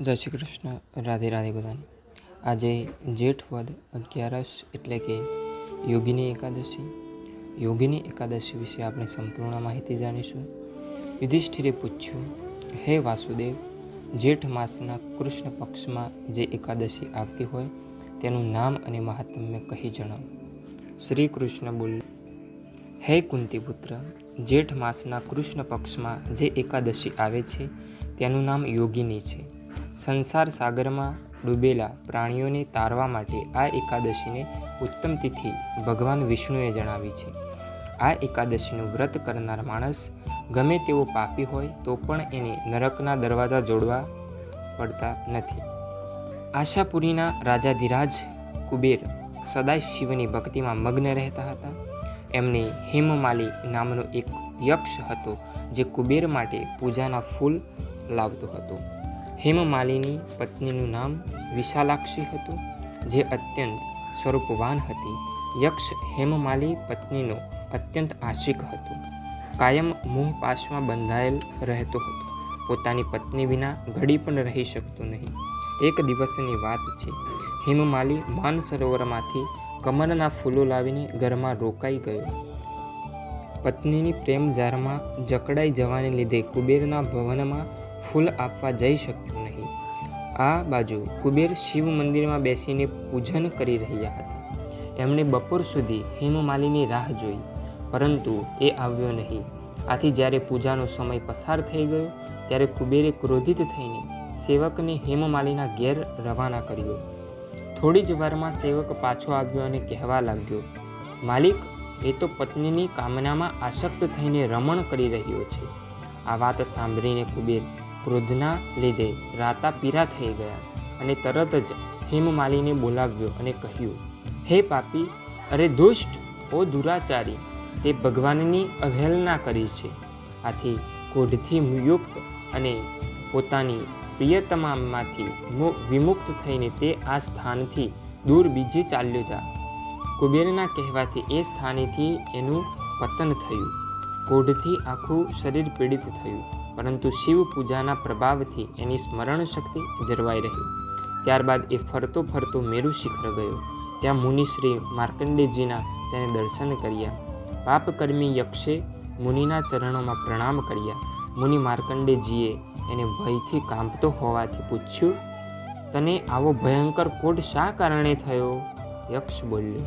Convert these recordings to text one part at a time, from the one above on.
જય શ્રી કૃષ્ણ. રાધે રાધે બધાને. આજે જેઠ વદ અગિયારસ એટલે કે યોગીની એકાદશી. યોગીની એકાદશી વિશે આપણે સંપૂર્ણ માહિતી જાણીશું. યુધિષ્ઠિરે પૂછ્યું, હે વાસુદેવ, જેઠ માસના કૃષ્ણ પક્ષમાં જે એકાદશી આવતી હોય, તેનું નામ અને મહાત્મ્ય કહી જણાવો. શ્રી કૃષ્ણ બોલ હે કુંતીપુત્ર, જેઠ માસના કૃષ્ણ પક્ષમાં જે એકાદશી આવે છે, તેનું નામ યોગિની છે. સંસાર સાગરમાં ડૂબેલા પ્રાણીઓને તારવા માટે આ એકાદશીને ઉત્તમ તિથિ ભગવાન વિષ્ણુએ જણાવી છે. આ એકાદશીનું વ્રત કરનાર માણસ ગમે તેવો પાપી હોય તો પણ એને નરકના દરવાજા જોડવા પડતા નથી. આશાપુરીના રાજા ધીરાજ કુબેર સદાય શિવની ભક્તિમાં મગ્ન રહેતા હતા. એમને હેમમાલી નામનો એક યક્ષ હતો જે કુબેર માટે પૂજાના ફૂલ લાવતો હતો. હેમમાલિની પત્નીનું નામ વિશાલાક્ષી હતું, જે અત્યંત સ્વરૂપવાન હતી. યક્ષ હેમમાલી પત્નીનો અત્યંત આશિક હતો. કાયમ મોહ પાશમાં બંધાયેલ રહેતો હતો. પોતાની પત્ની વિના ઘડી પણ રહી શકતો નહીં. એક દિવસની વાત છે, હેમમાલી માન સરોવરમાંથી કમરના ફૂલો લાવીને ઘરમાં રોકાઈ ગયો. પત્નીની પ્રેમ જારમાં જકડાઈ જવાને લીધે કુબેરના ભવનમાં ફૂલ આપવા જઈ શકતો નહીં. આ બાજુ કુબેર શિવ મંદિરમાં બેસીને પૂજન કરી રહ્યા હતા. એમણે બપોર સુધી હેમમાલીની રાહ જોઈ, પરંતુ એ આવ્યો નહીં. આથી જ્યારે પૂજાનો સમય પસાર થઈ ગયો, ત્યારે કુબેરે ક્રોધિત થઈને સેવકને હેમમાલીના ઘેર રવાના કર્યો. થોડી જ વારમાં સેવક પાછો આવ્યો અને કહેવા લાગ્યો, માલિક, એ તો પત્નીની કામનામાં આસક્ત થઈને રમણ કરી રહ્યો છે. આ વાત સાંભળીને કુબેર ક્રોધના લીધે રાતા પીરા થઈ ગયા અને તરત જ હેમમાલીને બોલાવ્યો અને કહ્યું, હે પાપી, અરે દુષ્ટ, ઓ દુરાચારી, તે ભગવાનની અવહેલના કરી છે. આથી ક્રોધથી યુક્ત અને પોતાની પ્રિયતમામાંથી વિમુક્ત થઈને તે આ સ્થાનથી દૂર બીજે ચાલ્યો જા. કુબેરના કહેવાથી એ સ્થાનેથી એનું પતન થયું. કોઢથી આખું શરીર પીડિત થયું. પરંતુ શિવ પૂજાના પ્રભાવથી એની સ્મરણ શક્તિ જળવાઈ રહી. ત્યારબાદ એ ફરતો ફરતો મેરુ શિખર ગયો. ત્યાં મુનિશ્રી માર્કંડેજીના તેને દર્શન કર્યા. પાપકર્મી યક્ષે મુનિના ચરણોમાં પ્રણામ કર્યા. મુનિ માર્કંડેજીએ એને ભયથી કાંપતો હોવાથી પૂછ્યું, તને આવો ભયંકર કોટ શા કારણે થયો? યક્ષ બોલ્યો,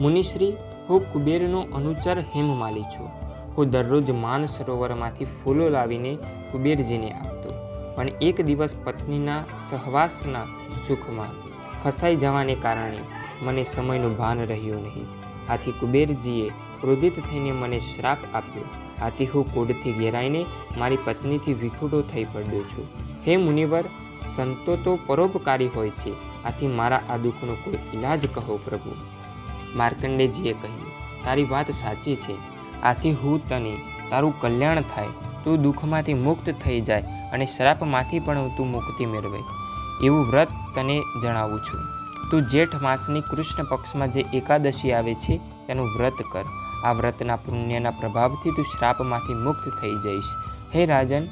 મુનિશ્રી, હું કુબેરનો અનુચર હેમમાલી છું. હું દરરોજ માનસરોવરમાંથી ફૂલો લાવીને કુબેરજીને આપતો. પણ એક દિવસ પત્નીના સહવાસના સુખમાં ફસાઈ જવાને કારણે મને સમયનું ભાન રહ્યું નહીં. આથી કુબેરજીએ ક્રોધિત થઈને મને શ્રાપ આપ્યો. આથી હું કોડથી ઘેરાઈને મારી પત્નીથી વિખૂટો થઈ પડ્યો છું. હે મુનિવર, સંતો તો પરોપકારી હોય છે. આથી મારા આ દુઃખનો કોઈ ઈલાજ કહો પ્રભુ. માર્કંડેજીએ કહ્યું, તારી વાત સાચી છે. આથી હું તને તારું કલ્યાણ થાય, તું દુઃખમાંથી મુક્ત થઈ જાય અને શ્રાપમાંથી પણ તું મુક્તિ મેળવે. એવું વ્રત તને જણાવું છું. તું જેઠ માસની કૃષ્ણ પક્ષમાં જે એકાદશી આવે છે, તેનું વ્રત કર. આ વ્રતના પુણ્યના પ્રભાવથી તું શ્રાપમાંથી મુક્ત થઈ જઈશ. હે રાજન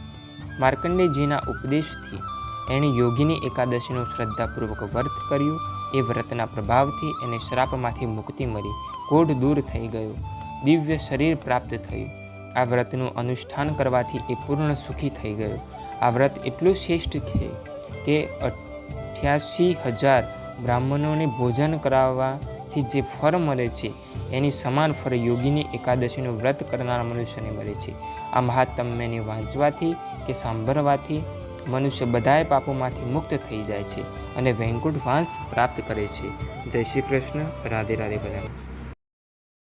માર્કંડેજીના ઉપદેશથી એણે યોગીની એકાદશીનું શ્રદ્ધાપૂર્વક વ્રત કર્યું. એ વ્રતના પ્રભાવથી એને શ્રાપમાંથી મુક્તિ મળી. કોઢ દૂર થઈ ગયો. દિવ્ય શરીર પ્રાપ્ત થયું. આ વ્રતનું અનુષ્ઠાન કરવાથી એ પૂર્ણ સુખી થઈ ગયો. આ વ્રત એટલું શ્રેષ્ઠ છે કે અઠ્યાસી હજાર બ્રાહ્મણોને ભોજન કરાવવાથી જે ફળ મળે છે, એની સમાન ફળ યોગીની એકાદશીનું વ્રત કરનાર મનુષ્યને મળે છે. આ મહાત્મ્યને વાંચવાથી કે સાંભળવાથી મનુષ્ય બધાય પાપોમાંથી મુક્ત થઈ જાય છે અને વૈકુંઠ વાંસ પ્રાપ્ત કરે છે. જય શ્રી કૃષ્ણ. રાધે રાધે બધાને.